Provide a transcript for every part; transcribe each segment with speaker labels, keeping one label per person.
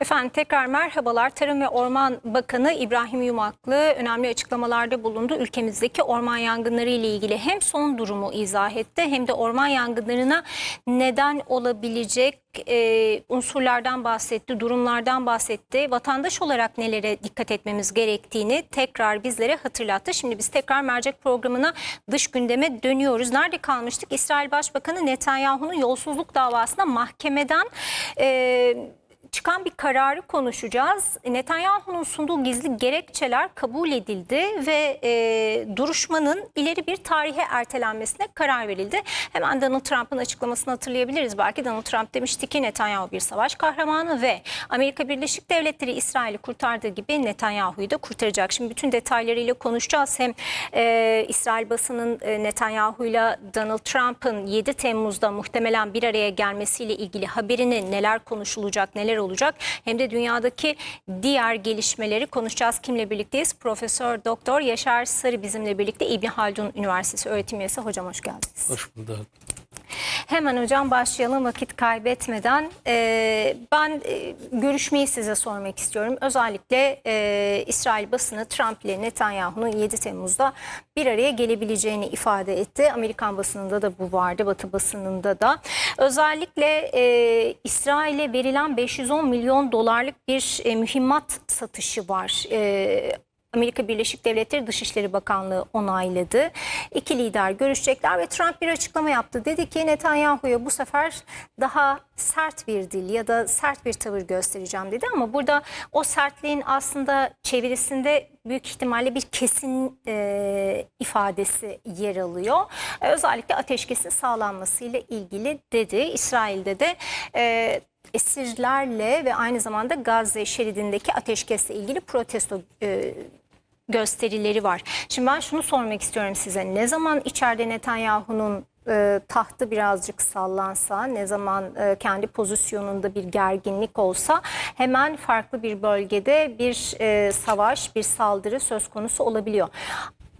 Speaker 1: Efendim tekrar merhabalar. Tarım ve Orman Bakanı İbrahim Yumaklı önemli açıklamalarda bulundu. Ülkemizdeki orman yangınları ile ilgili hem son durumu izah etti hem de orman yangınlarına neden olabilecek e, unsurlardan bahsetti, durumlardan bahsetti. Vatandaş olarak nelere dikkat etmemiz gerektiğini tekrar bizlere hatırlattı. Şimdi biz tekrar mercek programına dış gündeme dönüyoruz. Nerede kalmıştık? İsrail Başbakanı Netanyahu'nun yolsuzluk davasında mahkemeden... E, çıkan bir kararı konuşacağız. Netanyahu'nun sunduğu gizli gerekçeler kabul edildi ve e, duruşmanın ileri bir tarihe ertelenmesine karar verildi. Hemen Donald Trump'ın açıklamasını hatırlayabiliriz. Belki Donald Trump demişti ki Netanyahu bir savaş kahramanı ve Amerika Birleşik Devletleri İsrail'i kurtardığı gibi Netanyahu'yu da kurtaracak. Şimdi bütün detaylarıyla konuşacağız. Hem e, İsrail basının e, Netanyahu'yla Donald Trump'ın 7 Temmuz'da muhtemelen bir araya gelmesiyle ilgili haberini neler konuşulacak, neler olacak hem de dünyadaki diğer gelişmeleri konuşacağız. Kimle birlikteyiz? Profesör Doktor Yaşar Sarı bizimle birlikte İbni Haldun Üniversitesi öğretim üyesi. Hocam hoş geldiniz.
Speaker 2: Hoş bulduk.
Speaker 1: Hemen hocam başlayalım vakit kaybetmeden. Ee, ben e, görüşmeyi size sormak istiyorum. Özellikle e, İsrail basını Trump ile Netanyahu'nun 7 Temmuz'da bir araya gelebileceğini ifade etti. Amerikan basınında da bu vardı, Batı basınında da. Özellikle e, İsrail'e verilen 510 milyon dolarlık bir e, mühimmat satışı var. E, Amerika Birleşik Devletleri Dışişleri Bakanlığı onayladı. İki lider görüşecekler ve Trump bir açıklama yaptı. Dedi ki Netanyahu'ya bu sefer daha sert bir dil ya da sert bir tavır göstereceğim dedi. Ama burada o sertliğin aslında çevirisinde büyük ihtimalle bir kesin e, ifadesi yer alıyor. E, özellikle ateşkesin sağlanmasıyla ilgili dedi. İsrail'de de... E, esirlerle ve aynı zamanda Gazze şeridindeki ateşkesle ilgili protesto e, gösterileri var. Şimdi ben şunu sormak istiyorum size. Ne zaman içeride Netanyahu'nun e, tahtı birazcık sallansa, ne zaman e, kendi pozisyonunda bir gerginlik olsa hemen farklı bir bölgede bir e, savaş, bir saldırı söz konusu olabiliyor.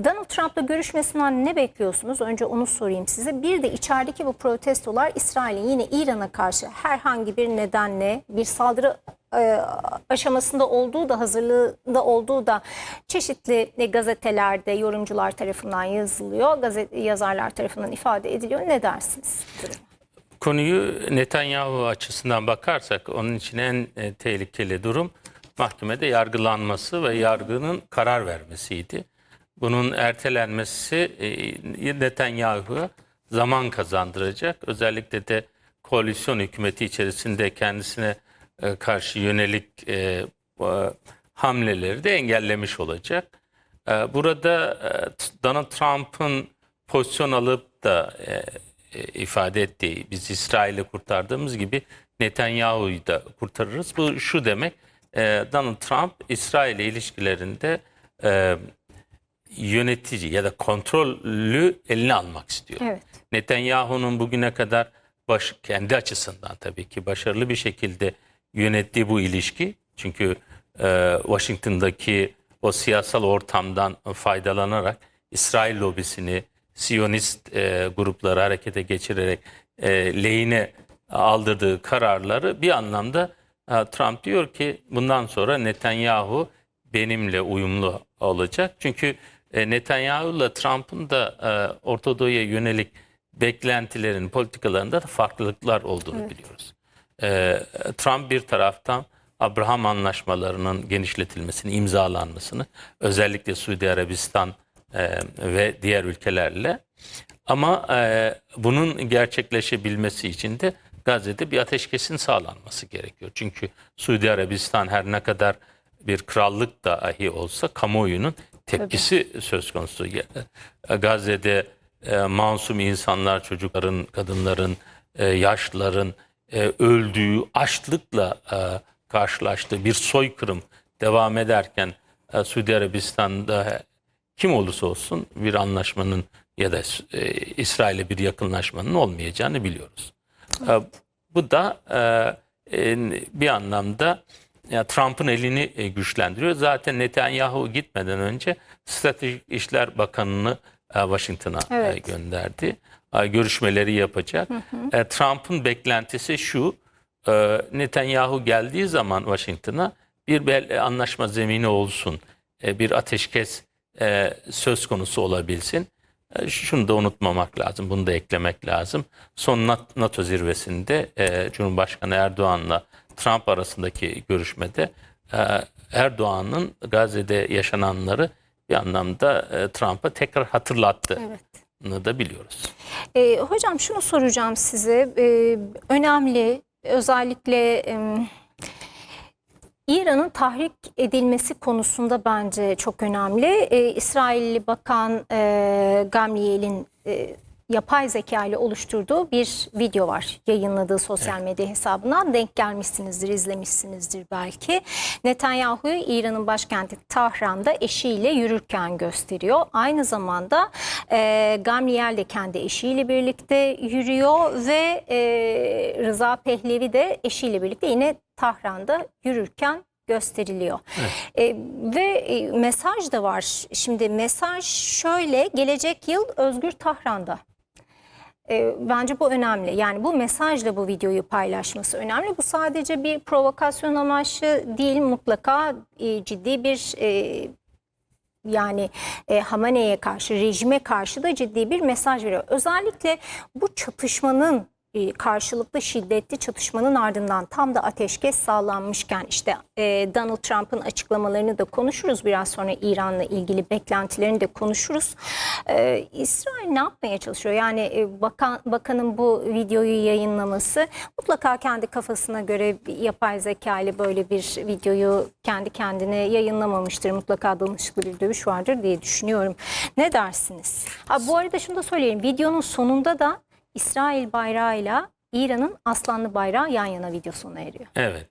Speaker 1: Donald Trump'la görüşmesinden ne bekliyorsunuz? Önce onu sorayım size. Bir de içerideki bu protestolar İsrail'in yine İran'a karşı herhangi bir nedenle bir saldırı e, aşamasında olduğu da hazırlığında olduğu da çeşitli gazetelerde yorumcular tarafından yazılıyor. Gazete yazarlar tarafından ifade ediliyor. Ne dersiniz?
Speaker 2: Konuyu Netanyahu açısından bakarsak onun için en e, tehlikeli durum mahkemede yargılanması ve yargının karar vermesiydi. Bunun ertelenmesi e, Netanyahu'ya zaman kazandıracak. Özellikle de koalisyon hükümeti içerisinde kendisine e, karşı yönelik e, hamleleri de engellemiş olacak. Burada Donald Trump'ın pozisyon alıp da ifade ettiği biz İsrail'i kurtardığımız gibi Netanyahu'yu da kurtarırız. Bu şu demek Donald Trump İsrail ilişkilerinde yönetici ya da kontrolü eline almak istiyor.
Speaker 1: Evet.
Speaker 2: Netanyahu'nun bugüne kadar baş, kendi açısından tabii ki başarılı bir şekilde yönettiği bu ilişki. Çünkü e, Washington'daki o siyasal ortamdan faydalanarak İsrail lobisini Siyonist e, grupları harekete geçirerek e, lehine aldırdığı kararları bir anlamda e, Trump diyor ki bundan sonra Netanyahu benimle uyumlu olacak. Çünkü e, Netanyahu ile Trump'ın da e, Orta Doğu'ya yönelik beklentilerin, politikalarında da farklılıklar olduğunu evet. biliyoruz. E, Trump bir taraftan Abraham anlaşmalarının genişletilmesini, imzalanmasını, özellikle Suudi Arabistan e, ve diğer ülkelerle ama e, bunun gerçekleşebilmesi için de Gazze'de bir ateşkesin sağlanması gerekiyor. Çünkü Suudi Arabistan her ne kadar bir krallık dahi olsa kamuoyunun tepkisi Tabii. söz konusu. Gazze'de e, masum insanlar, çocukların, kadınların, e, yaşlıların e, öldüğü, açlıkla e, karşılaştığı bir soykırım devam ederken e, Suudi Arabistan'da kim olursa olsun bir anlaşmanın ya da e, İsrail'e bir yakınlaşmanın olmayacağını biliyoruz. E, bu da e, e, bir anlamda ya Trump'ın elini e, güçlendiriyor. Zaten Netanyahu gitmeden önce Stratejik İşler Bakanı'nı e, Washington'a evet. gönderdi. Görüşmeleri yapacak. Trump'ın beklentisi şu, e, Netanyahu geldiği zaman Washington'a bir bel anlaşma zemini olsun, e, bir ateşkes e, söz konusu olabilsin. E, Şunu da unutmamak lazım, bunu da eklemek lazım. Son Nat- NATO zirvesinde e, Cumhurbaşkanı Erdoğan'la Trump arasındaki görüşmede e, Erdoğan'ın Gazze'de yaşananları bir anlamda e, Trump'a tekrar hatırlattı.
Speaker 1: Evet.
Speaker 2: Da biliyoruz.
Speaker 1: E, hocam şunu soracağım size. E, önemli özellikle e, İran'ın tahrik edilmesi konusunda bence çok önemli. E, İsrailli Bakan e, Gamliel'in e, yapay zeka ile oluşturduğu bir video var. Yayınladığı sosyal medya hesabından denk gelmişsinizdir, izlemişsinizdir belki. Netanyahu'yu İran'ın başkenti Tahran'da eşiyle yürürken gösteriyor. Aynı zamanda e, Gamliel de kendi eşiyle birlikte yürüyor ve e, Rıza Pehlevi de eşiyle birlikte yine Tahran'da yürürken gösteriliyor. E, ve e, mesaj da var. Şimdi mesaj şöyle gelecek yıl Özgür Tahran'da. E, bence bu önemli. Yani bu mesajla bu videoyu paylaşması önemli. Bu sadece bir provokasyon amaçlı değil mutlaka e, ciddi bir e, yani e, Hamane'ye karşı, rejime karşı da ciddi bir mesaj veriyor. Özellikle bu çatışmanın e, karşılıklı şiddetli çatışmanın ardından tam da ateşkes sağlanmışken işte e, Donald Trump'ın açıklamalarını da konuşuruz biraz sonra İran'la ilgili beklentilerini de konuşuruz. E, İsrail ne yapmaya çalışıyor? Yani bakan bakanın bu videoyu yayınlaması mutlaka kendi kafasına göre yapay zeka ile böyle bir videoyu kendi kendine yayınlamamıştır. Mutlaka danışıklı bir dövüş vardır diye düşünüyorum. Ne dersiniz? Ha, bu arada şunu da söyleyeyim. Videonun sonunda da İsrail bayrağıyla İran'ın aslanlı bayrağı yan yana video sona eriyor.
Speaker 2: Evet.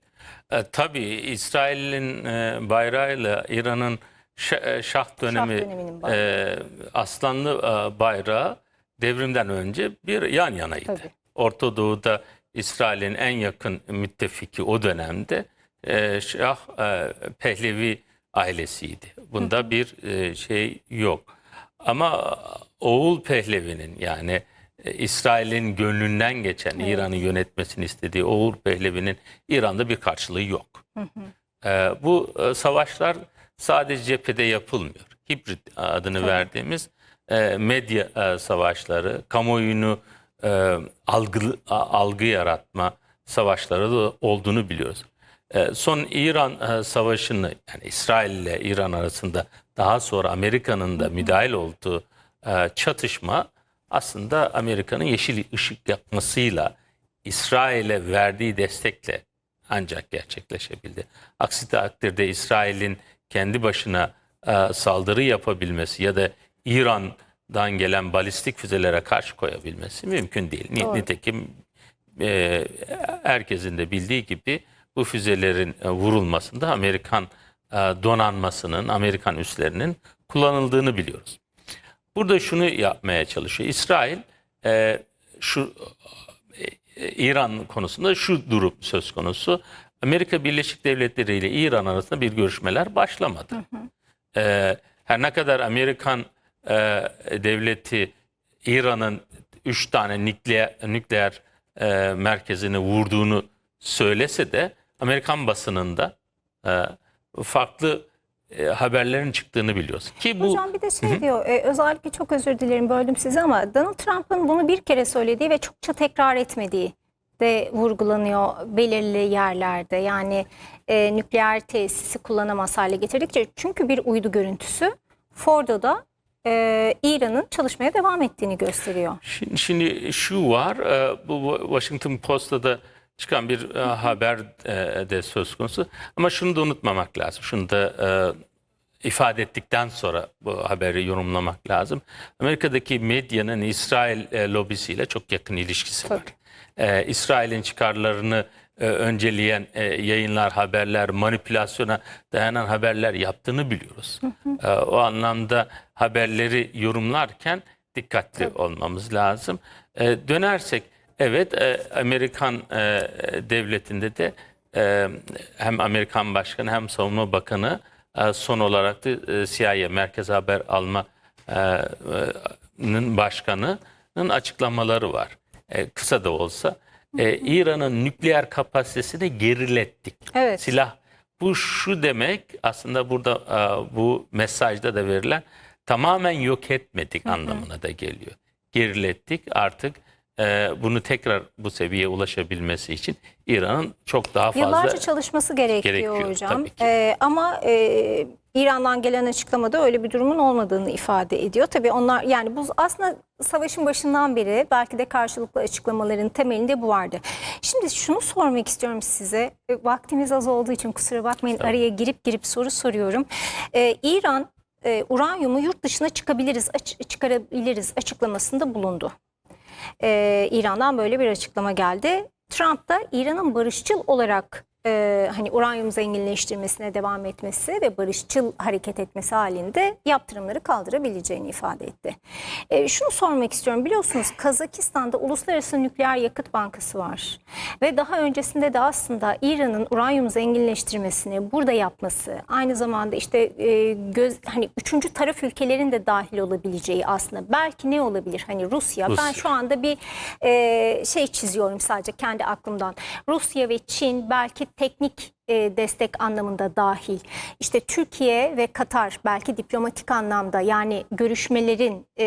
Speaker 2: E, tabii İsrail'in e, bayrağıyla İran'ın e, şah dönemi
Speaker 1: döneminin
Speaker 2: e, aslanlı e, bayrağı devrimden önce bir yan yanaydı.
Speaker 1: Tabii.
Speaker 2: Orta Doğu'da İsrail'in en yakın müttefiki o dönemde e, Şah e, Pehlevi ailesiydi. Bunda bir e, şey yok. Ama oğul Pehlevi'nin yani İsrail'in gönlünden geçen İran'ı yönetmesini istediği Oğul Pehlevi'nin İran'da bir karşılığı yok. E, bu e, savaşlar sadece cephede yapılmıyor. Hibrit adını verdiğimiz e, medya e, savaşları, kamuoyunu e, algı, algı yaratma savaşları da olduğunu biliyoruz. E, son İran e, savaşını yani İsrail ile İran arasında daha sonra Amerika'nın da müdahil olduğu e, çatışma aslında Amerika'nın yeşil ışık yakmasıyla İsrail'e verdiği destekle ancak gerçekleşebildi. Aksi takdirde İsrail'in kendi başına e, saldırı yapabilmesi ya da İran'dan gelen balistik füzelere karşı koyabilmesi mümkün değil.
Speaker 1: Doğru.
Speaker 2: Nitekim e, herkesin de bildiği gibi bu füzelerin e, vurulmasında Amerikan e, donanmasının, Amerikan üslerinin kullanıldığını biliyoruz. Burada şunu yapmaya çalışıyor. İsrail e, şu e, İran konusunda şu durum söz konusu. Amerika Birleşik Devletleri ile İran arasında bir görüşmeler başlamadı. E, her ne kadar Amerikan e, devleti İran'ın üç tane nükleer, nükleer e, merkezini vurduğunu söylese de Amerikan basınında e, farklı e, haberlerin çıktığını biliyoruz. Ki bu
Speaker 1: Hocam bir de şey diyor, e, özellikle çok özür dilerim böldüm sizi ama Donald Trump'ın bunu bir kere söylediği ve çokça tekrar etmediği de vurgulanıyor belirli yerlerde. Yani e, nükleer tesisi kullanamaz hale getirdikçe çünkü bir uydu görüntüsü Fordo'da e, İran'ın çalışmaya devam ettiğini gösteriyor.
Speaker 2: Şimdi, şimdi şu var, e, bu Washington Post'ta da çıkan bir e, haber e, de söz konusu. Ama şunu da unutmamak lazım. Şunu da e, ifade ettikten sonra bu haberi yorumlamak lazım. Amerika'daki medyanın İsrail e, lobisiyle çok yakın ilişkisi var. E, İsrail'in çıkarlarını e, önceleyen e, yayınlar, haberler, manipülasyona dayanan haberler yaptığını biliyoruz. E, o anlamda haberleri yorumlarken dikkatli olmamız lazım. E, dönersek evet e, Amerikan e, devletinde de e, hem Amerikan Başkanı hem Savunma Bakanı e, son olarak da e, CIA Merkez Haber Alma e, e, başkanının açıklamaları var. E, kısa da olsa e, İran'ın nükleer kapasitesini gerilettik.
Speaker 1: Evet.
Speaker 2: Silah bu şu demek aslında burada e, bu mesajda da verilen tamamen yok etmedik anlamına da geliyor. Gerilettik artık e, bunu tekrar bu seviyeye ulaşabilmesi için İran'ın çok daha fazla
Speaker 1: Yıllarca çalışması gerekiyor,
Speaker 2: Gerekiyor,
Speaker 1: hocam.
Speaker 2: tabii.
Speaker 1: Ee, ama e, İran'dan gelen açıklamada öyle bir durumun olmadığını ifade ediyor. Tabii onlar yani bu aslında savaşın başından beri belki de karşılıklı açıklamaların temelinde bu vardı. Şimdi şunu sormak istiyorum size. E, Vaktimiz az olduğu için kusura bakmayın araya girip girip soru soruyorum. Ee, İran e, uranyumu yurt dışına çıkabiliriz, aç- çıkarabiliriz açıklamasında bulundu. Ee, İran'dan böyle bir açıklama geldi. Trump da İran'ın barışçıl olarak e, hani uranyum zenginleştirmesine devam etmesi ve barışçıl hareket etmesi halinde yaptırımları kaldırabileceğini ifade etti. E, şunu sormak istiyorum. Biliyorsunuz Kazakistan'da Uluslararası Nükleer Yakıt Bankası var. Ve daha öncesinde de aslında İran'ın uranyum zenginleştirmesini burada yapması, aynı zamanda işte e, göz hani üçüncü taraf ülkelerin de dahil olabileceği aslında belki ne olabilir? Hani Rusya. Ben
Speaker 2: Rusya.
Speaker 1: şu anda bir e, şey çiziyorum sadece kendi aklımdan. Rusya ve Çin belki teknik e, destek anlamında dahil. İşte Türkiye ve Katar belki diplomatik anlamda yani görüşmelerin e,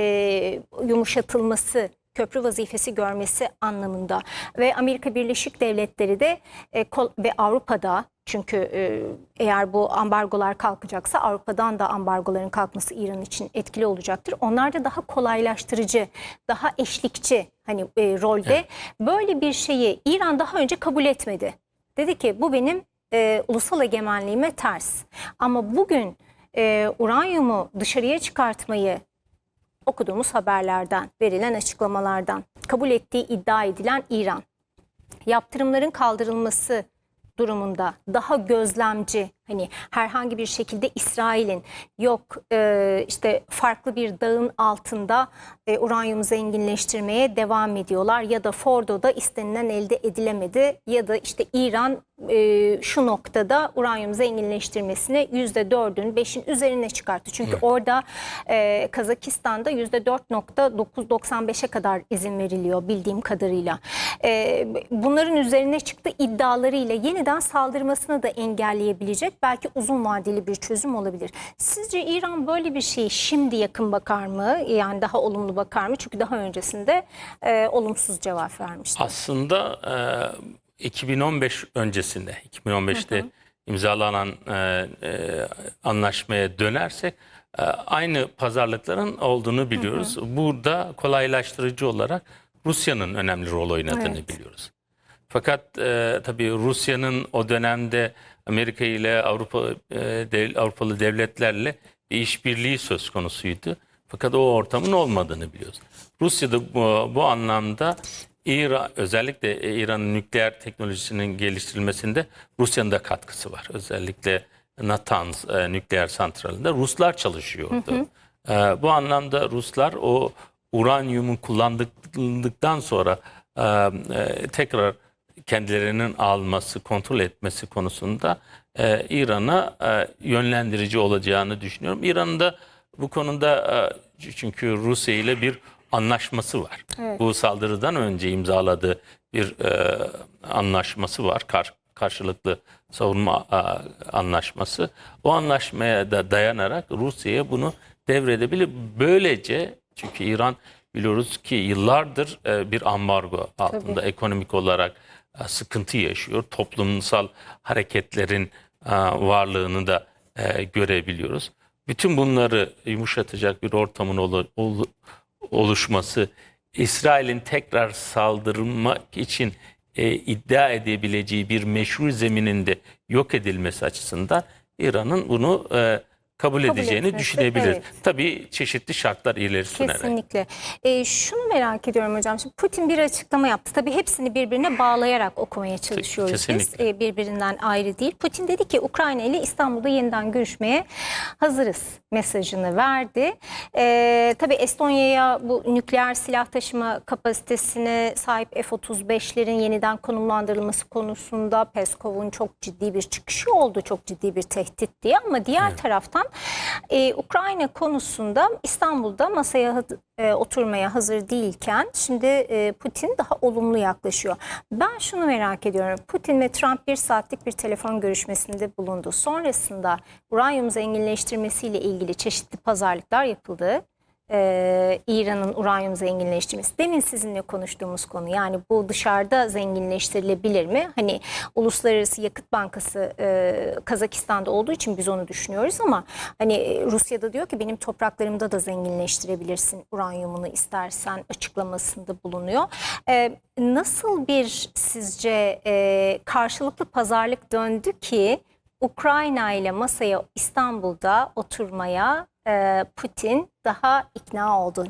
Speaker 1: yumuşatılması köprü vazifesi görmesi anlamında ve Amerika Birleşik Devletleri de e, kol- ve Avrupa'da çünkü e, eğer bu ambargolar kalkacaksa Avrupa'dan da ambargoların kalkması İran için etkili olacaktır. Onlar da daha kolaylaştırıcı, daha eşlikçi hani e, rolde böyle bir şeyi İran daha önce kabul etmedi. Dedi ki bu benim e, ulusal egemenliğime ters. Ama bugün e, uranyumu dışarıya çıkartmayı okuduğumuz haberlerden, verilen açıklamalardan kabul ettiği iddia edilen İran. Yaptırımların kaldırılması durumunda daha gözlemci hani herhangi bir şekilde İsrail'in yok e, işte farklı bir dağın altında e, uranyum zenginleştirmeye devam ediyorlar ya da Fordo'da istenilen elde edilemedi ya da işte İran e, şu noktada uranyum zenginleştirmesini %4'ün 5'in üzerine çıkarttı. Çünkü orada e, Kazakistan'da %4.995'e kadar izin veriliyor bildiğim kadarıyla. E, bunların üzerine çıktı iddialarıyla yeniden saldırmasını da engelleyebilecek belki uzun vadeli bir çözüm olabilir. Sizce İran böyle bir şeyi şimdi yakın bakar mı? Yani daha olumlu bakar mı? Çünkü daha öncesinde e, olumsuz cevap vermişti.
Speaker 2: Aslında e, 2015 öncesinde, 2015'te imzalanan e, e, anlaşmaya dönersek e, aynı pazarlıkların olduğunu biliyoruz. Burada kolaylaştırıcı olarak Rusya'nın önemli rol oynadığını
Speaker 1: Evet.
Speaker 2: biliyoruz. Fakat e, tabii Rusya'nın o dönemde Amerika ile Avrupa e, dev- Avrupalı devletlerle bir işbirliği söz konusuydu. Fakat o ortamın olmadığını biliyoruz. Rusya da bu, bu anlamda İran özellikle İran'ın nükleer teknolojisinin geliştirilmesinde Rusya'nın da katkısı var. Özellikle Natanz e, nükleer santralinde Ruslar çalışıyordu. E, bu anlamda Ruslar o uranyumu kullandıktan sonra e, e, tekrar kendilerinin alması, kontrol etmesi konusunda e, İran'a e, yönlendirici olacağını düşünüyorum. İran'ın da bu konuda e, çünkü Rusya ile bir anlaşması var.
Speaker 1: Evet.
Speaker 2: Bu saldırıdan önce imzaladığı bir e, anlaşması var. Kar- karşılıklı savunma e, anlaşması. O anlaşmaya da dayanarak Rusya'ya bunu devredebilir. Böylece çünkü İran biliyoruz ki yıllardır e, bir ambargo altında ekonomik olarak sıkıntı yaşıyor. Toplumsal hareketlerin e, varlığını da e, görebiliyoruz. Bütün bunları yumuşatacak bir ortamın olu- olu- oluşması, İsrail'in tekrar saldırmak için e, iddia edebileceği bir meşru zemininde yok edilmesi açısından İran'ın bunu e, kabul, edeceğini
Speaker 1: etmesi,
Speaker 2: düşünebiliriz.
Speaker 1: evet.
Speaker 2: Tabii çeşitli şartlar ileri sürerek.
Speaker 1: Kesinlikle. Ee, şunu merak ediyorum hocam. Şimdi Putin bir açıklama yaptı. Tabii hepsini birbirine bağlayarak okumaya çalışıyoruz biz.
Speaker 2: kesinlikle.
Speaker 1: Ee, birbirinden ayrı değil. Putin dedi ki Ukrayna ile İstanbul'da yeniden görüşmeye hazırız mesajını verdi. Ee, tabii Estonya'ya bu nükleer silah taşıma kapasitesine sahip F-35'lerin yeniden konumlandırılması konusunda Peskov'un çok ciddi bir çıkışı oldu. Çok ciddi bir tehdit diye ama diğer taraftan Ee, Ukrayna konusunda İstanbul'da masaya e, oturmaya hazır değilken şimdi e, Putin daha olumlu yaklaşıyor. Ben şunu merak ediyorum. Putin ve Trump bir saatlik bir telefon görüşmesinde bulundu. Sonrasında uranyum zenginleştirmesiyle ilgili çeşitli pazarlıklar yapıldı. Ee, İran'ın uranyum zenginleştirmesi. Demin sizinle konuştuğumuz konu yani bu dışarıda zenginleştirilebilir mi? Hani Uluslararası Yakıt Bankası e, Kazakistan'da olduğu için biz onu düşünüyoruz ama hani e, Rusya'da diyor ki benim topraklarımda da zenginleştirebilirsin uranyumunu istersen açıklamasında bulunuyor. Ee, nasıl bir sizce e, karşılıklı pazarlık döndü ki Ukrayna ile masaya İstanbul'da oturmaya e, Putin daha ikna oldu.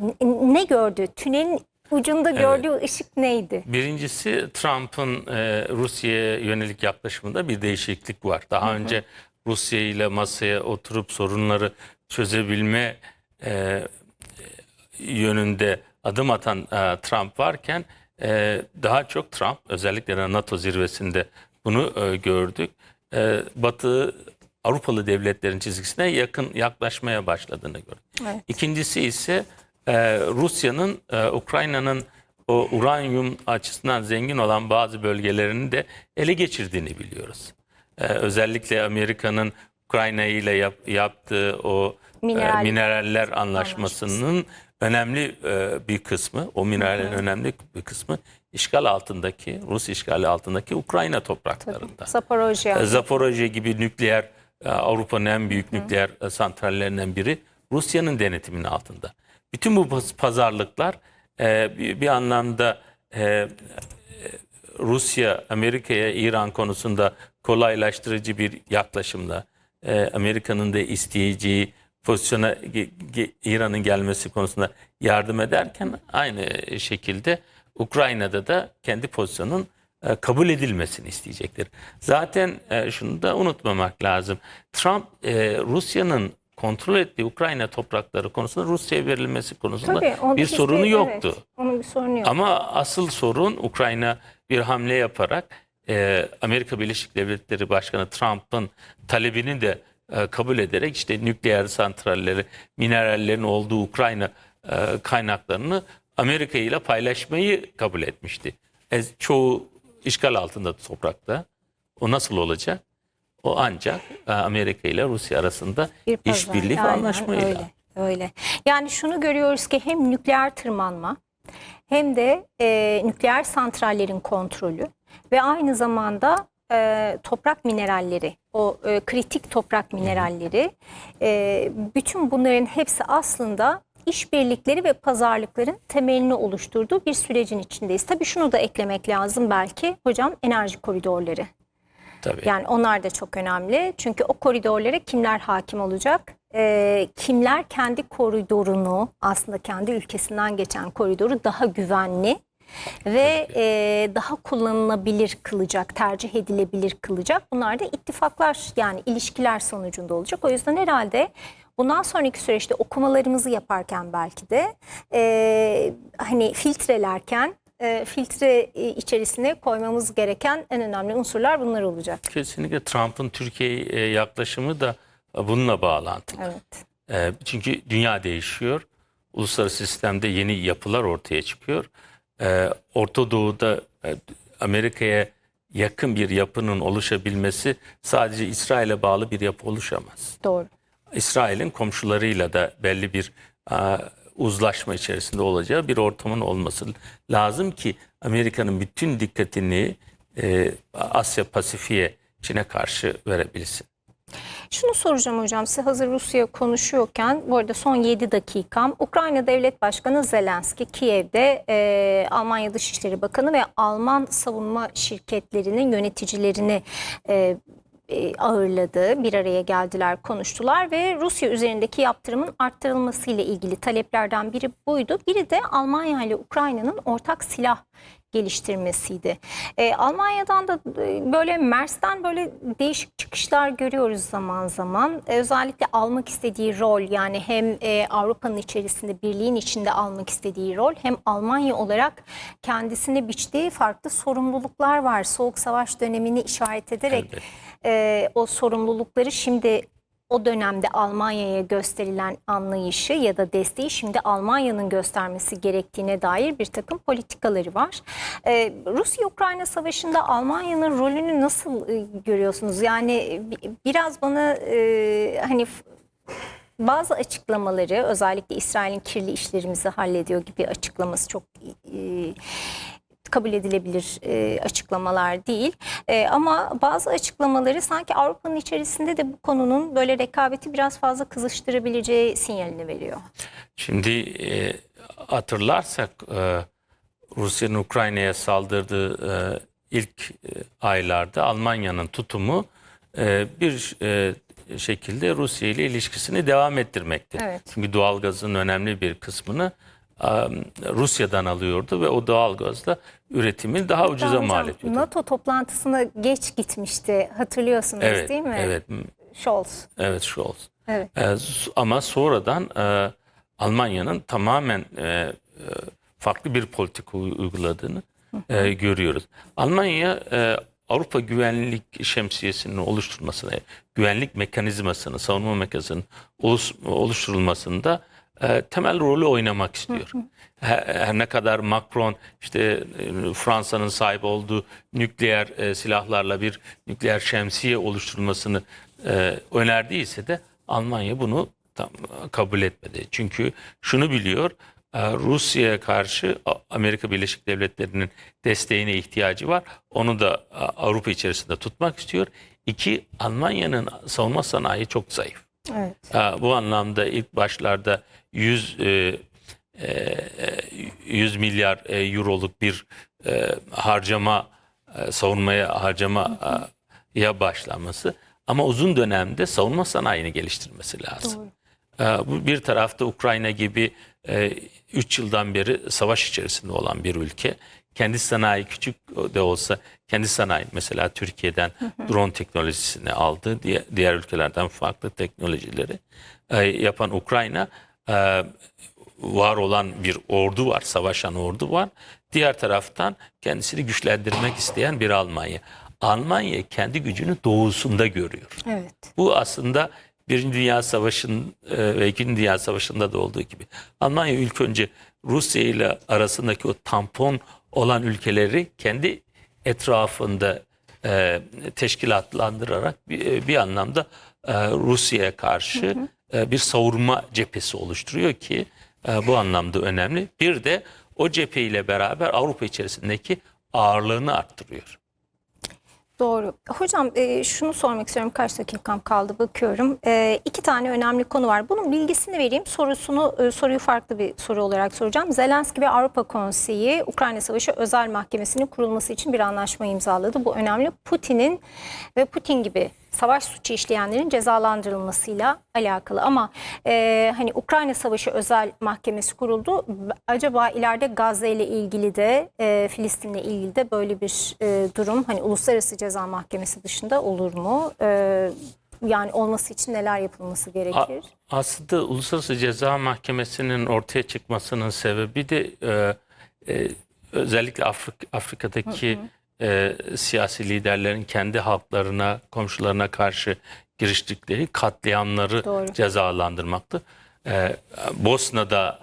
Speaker 1: Ne gördü? Tünelin ucunda gördüğü ışık neydi?
Speaker 2: Birincisi Trump'ın e, Rusya'ya yönelik yaklaşımında bir değişiklik var. Daha önce Rusya ile masaya oturup sorunları çözebilme e, yönünde adım atan e, Trump varken e, daha çok Trump özellikle NATO zirvesinde bunu e, gördük. E, Batı Avrupalı devletlerin çizgisine yakın yaklaşmaya başladığını gördük.
Speaker 1: Evet.
Speaker 2: İkincisi ise e, Rusya'nın e, Ukrayna'nın o uranyum açısından zengin olan bazı bölgelerini de ele geçirdiğini biliyoruz. E, özellikle Amerika'nın Ukrayna ile yap- yaptığı o e,
Speaker 1: Mineral-
Speaker 2: mineraller anlaşmasının önemli e, bir kısmı, o minerallerin önemli bir kısmı işgal altındaki, Rus işgali altındaki Ukrayna topraklarında.
Speaker 1: Zaporojye.
Speaker 2: E, Zaporojye gibi nükleer e, Avrupa'nın en büyük nükleer e, santrallerinden biri Rusya'nın denetiminin altında. Bütün bu paz- pazarlıklar e, bir, anlamda e, e, Rusya Amerika'ya İran konusunda kolaylaştırıcı bir yaklaşımla e, Amerika'nın da isteyeceği pozisyona İran'ın gelmesi konusunda yardım ederken aynı şekilde Ukrayna'da da kendi pozisyonun e, kabul edilmesini isteyecektir. Zaten e, şunu da unutmamak lazım. Trump e, Rusya'nın kontrol ettiği Ukrayna toprakları konusunda Rusya'ya verilmesi konusunda
Speaker 1: Tabii,
Speaker 2: bir sorunu yoktu.
Speaker 1: Evet, onun bir sorunu yok.
Speaker 2: Ama asıl sorun Ukrayna bir hamle yaparak e, Amerika Birleşik Devletleri Başkanı Trump'ın talebini de e, kabul ederek işte nükleer santralleri, minerallerin olduğu Ukrayna e, kaynaklarını Amerika ile paylaşmayı kabul etmişti. E, çoğu işgal altında toprakta. O nasıl olacak? O ancak e, Amerika ile Rusya arasında
Speaker 1: Aynen
Speaker 2: anlaşmayla.
Speaker 1: Öyle, öyle. Yani şunu görüyoruz ki hem nükleer tırmanma hem de e, nükleer santrallerin kontrolü ve aynı zamanda e, toprak mineralleri, o e, kritik toprak mineralleri, e, bütün bunların hepsi aslında işbirlikleri ve pazarlıkların temelini oluşturduğu bir sürecin içindeyiz. Tabii şunu da eklemek lazım belki hocam enerji koridorları.
Speaker 2: Tabii.
Speaker 1: Yani onlar da çok önemli. Çünkü o koridorlara kimler hakim olacak? Ee, kimler kendi koridorunu aslında kendi ülkesinden geçen koridoru daha güvenli ve e, daha kullanılabilir kılacak, tercih edilebilir kılacak. Bunlar da ittifaklar yani ilişkiler sonucunda olacak. O yüzden herhalde bundan sonraki süreçte okumalarımızı yaparken belki de e, hani filtrelerken e, filtre içerisine koymamız gereken en önemli unsurlar bunlar olacak.
Speaker 2: Kesinlikle Trump'ın Türkiye'ye yaklaşımı da bununla bağlantılı.
Speaker 1: Evet.
Speaker 2: E, Çünkü dünya değişiyor. Uluslararası sistemde yeni yapılar ortaya çıkıyor. E, Orta Doğu'da e, Amerika'ya yakın bir yapının oluşabilmesi sadece İsrail'e bağlı bir yapı oluşamaz.
Speaker 1: Doğru.
Speaker 2: İsrail'in komşularıyla da belli bir e, uzlaşma içerisinde olacağı bir ortamın olması lazım ki Amerika'nın bütün dikkatini e, Asya Pasifik'e Çin'e karşı verebilsin.
Speaker 1: Şunu soracağım hocam size hazır Rusya konuşuyorken bu arada son 7 dakikam Ukrayna Devlet Başkanı Zelenski Kiev'de e, Almanya Dışişleri Bakanı ve Alman savunma şirketlerinin yöneticilerini e, ağırladı. Bir araya geldiler, konuştular ve Rusya üzerindeki yaptırımın arttırılması ile ilgili taleplerden biri buydu. Biri de Almanya ile Ukrayna'nın ortak silah geliştirmesiydi. E, Almanya'dan da e, böyle Mers'ten böyle değişik çıkışlar görüyoruz zaman zaman. E, özellikle almak istediği rol yani hem e, Avrupa'nın içerisinde birliğin içinde almak istediği rol hem Almanya olarak kendisine biçtiği farklı sorumluluklar var. Soğuk Savaş dönemini işaret ederek
Speaker 2: Elbette.
Speaker 1: E, o sorumlulukları şimdi o dönemde Almanya'ya gösterilen anlayışı ya da desteği şimdi Almanya'nın göstermesi gerektiğine dair bir takım politikaları var. Ee, Rusya-Ukrayna savaşında Almanya'nın rolünü nasıl e, görüyorsunuz? Yani bi- biraz bana e, hani bazı açıklamaları özellikle İsrail'in kirli işlerimizi hallediyor gibi açıklaması çok e, kabul edilebilir e, açıklamalar değil. E, ama bazı açıklamaları sanki Avrupa'nın içerisinde de bu konunun böyle rekabeti biraz fazla kızıştırabileceği sinyalini veriyor.
Speaker 2: Şimdi e, hatırlarsak e, Rusya'nın Ukrayna'ya saldırdığı e, ilk e, aylarda Almanya'nın tutumu e, bir e, şekilde Rusya ile ilişkisini devam ettirmekti.
Speaker 1: Evet.
Speaker 2: Çünkü doğalgazın önemli bir kısmını Rusya'dan alıyordu ve o doğalgazla üretimi daha ucuza
Speaker 1: Hocam,
Speaker 2: mal ediyordu.
Speaker 1: NATO toplantısına geç gitmişti hatırlıyorsunuz
Speaker 2: Evet,
Speaker 1: değil mi?
Speaker 2: evet,
Speaker 1: Scholz.
Speaker 2: evet Scholz.
Speaker 1: Evet.
Speaker 2: E, s- ama sonradan e, Almanya'nın tamamen e, e, farklı bir politika uy- uyguladığını e, görüyoruz. Almanya e, Avrupa güvenlik şemsiyesinin oluşturulmasına, güvenlik mekanizmasını, savunma mekanizmasının oluş- oluşturulmasında e, temel rolü oynamak istiyor. Her, her ne kadar Macron işte e, Fransa'nın sahip olduğu nükleer e, silahlarla bir nükleer şemsiye oluşturulmasını e, önerdiyse de Almanya bunu tam kabul etmedi. Çünkü şunu biliyor, Rusya'ya karşı Amerika Birleşik Devletleri'nin desteğine ihtiyacı var. Onu da Avrupa içerisinde tutmak istiyor. İki, Almanya'nın savunma sanayi çok zayıf.
Speaker 1: Evet.
Speaker 2: Bu anlamda ilk başlarda 100 e, e, 100 milyar e, euroluk bir e, harcama e, savunmaya harcamaya başlaması ama uzun dönemde savunma sanayini geliştirmesi lazım.
Speaker 1: Doğru.
Speaker 2: E, Bu bir tarafta Ukrayna gibi 3 yıldan beri savaş içerisinde olan bir ülke. Kendi sanayi küçük de olsa kendi sanayi mesela Türkiye'den drone teknolojisini aldı. Diğer, diğer ülkelerden farklı teknolojileri e, yapan Ukrayna e, var olan bir ordu var, savaşan ordu var. Diğer taraftan kendisini güçlendirmek isteyen bir Almanya. Almanya kendi gücünü doğusunda görüyor.
Speaker 1: Evet.
Speaker 2: Bu aslında Birinci Dünya Savaşı'nın e, ve İkinci Dünya Savaşı'nda da olduğu gibi. Almanya ilk önce Rusya ile arasındaki o tampon olan ülkeleri kendi etrafında e, teşkilatlandırarak bir, e, bir anlamda e, Rusya'ya karşı e, bir savurma cephesi oluşturuyor ki e, bu anlamda önemli. Bir de o cepheyle beraber Avrupa içerisindeki ağırlığını arttırıyor.
Speaker 1: Doğru. Hocam e, şunu sormak istiyorum. Kaç dakikam kaldı bakıyorum. E, iki tane önemli konu var. Bunun bilgisini vereyim. Sorusunu e, soruyu farklı bir soru olarak soracağım. Zelenski ve Avrupa Konseyi Ukrayna Savaşı Özel Mahkemesi'nin kurulması için bir anlaşma imzaladı. Bu önemli. Putin'in ve Putin gibi savaş suçu işleyenlerin cezalandırılmasıyla alakalı. Ama e, hani Ukrayna Savaşı Özel Mahkemesi kuruldu. Acaba ileride Gazze ile ilgili de e, Filistin'le ilgili de böyle bir e, durum hani Uluslararası Ceza Mahkemesi dışında olur mu? E, yani olması için neler yapılması
Speaker 2: A-
Speaker 1: gerekir?
Speaker 2: aslında Uluslararası Ceza Mahkemesi'nin ortaya çıkmasının sebebi de e, e, özellikle Afrik- Afrika'daki e, siyasi liderlerin kendi halklarına, komşularına karşı giriştikleri katliamları
Speaker 1: Doğru.
Speaker 2: cezalandırmaktı. E, Bosna'da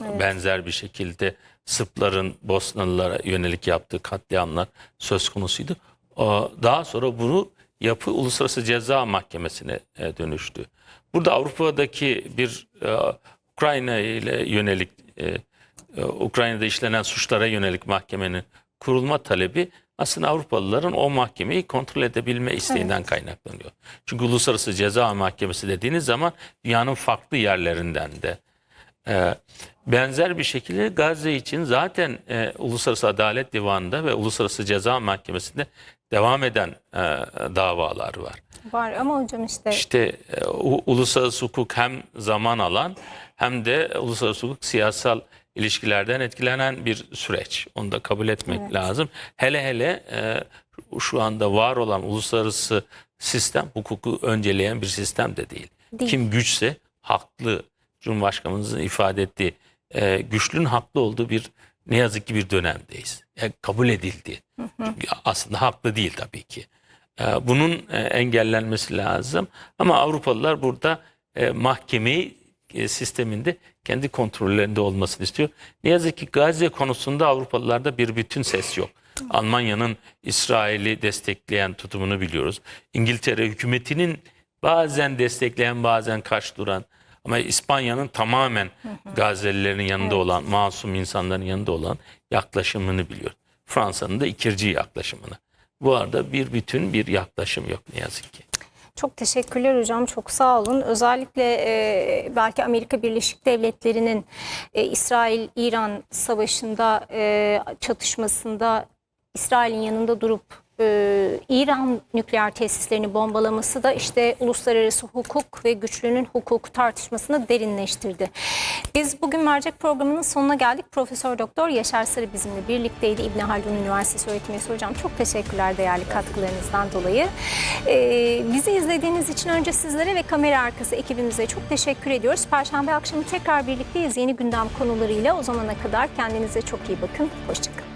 Speaker 2: e, benzer bir şekilde Sırpların Bosnalılara yönelik yaptığı katliamlar söz konusuydu. O, Daha sonra bunu yapı Uluslararası Ceza Mahkemesi'ne e, dönüştü. Burada Avrupa'daki bir e, Ukrayna ile yönelik e, e, Ukrayna'da işlenen suçlara yönelik mahkemenin kurulma talebi aslında Avrupalıların o mahkemeyi kontrol edebilme isteğinden kaynaklanıyor. Çünkü Uluslararası Ceza Mahkemesi dediğiniz zaman dünyanın farklı yerlerinden de e, benzer bir şekilde Gazze için zaten e, Uluslararası Adalet Divanı'nda ve Uluslararası Ceza Mahkemesi'nde devam eden e, davalar var.
Speaker 1: Var ama hocam işte
Speaker 2: İşte e, uluslararası hukuk hem zaman alan hem de uluslararası hukuk siyasal ilişkilerden etkilenen bir süreç. Onu da kabul etmek
Speaker 1: Evet.
Speaker 2: lazım. Hele hele e, şu anda var olan uluslararası sistem hukuku önceleyen bir sistem de değil.
Speaker 1: Değil.
Speaker 2: Kim güçse haklı. Cumhurbaşkanımızın ifade ettiği e, güçlünün haklı olduğu bir ne yazık ki bir dönemdeyiz. Yani kabul edildi. Çünkü aslında haklı değil tabii ki. E, Bunun e, engellenmesi lazım. Ama Avrupalılar burada e, mahkemeyi e, sisteminde kendi kontrollerinde olmasını istiyor. Ne yazık ki Gazze konusunda Avrupalılarda bir bütün ses yok. Almanya'nın İsrail'i destekleyen tutumunu biliyoruz. İngiltere hükümetinin bazen destekleyen bazen karşı duran ama İspanya'nın tamamen Gazze'lilerin yanında olan, masum insanların yanında olan yaklaşımını biliyor. Fransa'nın da ikirci yaklaşımını. Bu arada bir bütün bir yaklaşım yok ne yazık ki.
Speaker 1: Çok teşekkürler hocam. Çok sağ olun. Özellikle e, belki Amerika Birleşik Devletleri'nin e, İsrail-İran savaşında e, çatışmasında İsrail'in yanında durup e, İran nükleer tesislerini bombalaması da işte uluslararası hukuk ve güçlünün hukuku tartışmasını derinleştirdi. Biz bugün mercek programının sonuna geldik. Profesör Doktor Yaşar Sarı bizimle birlikteydi. İbn Haldun Üniversitesi öğretim üyesi hocam. Çok teşekkürler değerli katkılarınızdan dolayı. Ee, bizi izlediğiniz için önce sizlere ve kamera arkası ekibimize çok teşekkür ediyoruz. Perşembe akşamı tekrar birlikteyiz yeni gündem konularıyla. O zamana kadar kendinize çok iyi bakın. Hoşçakalın.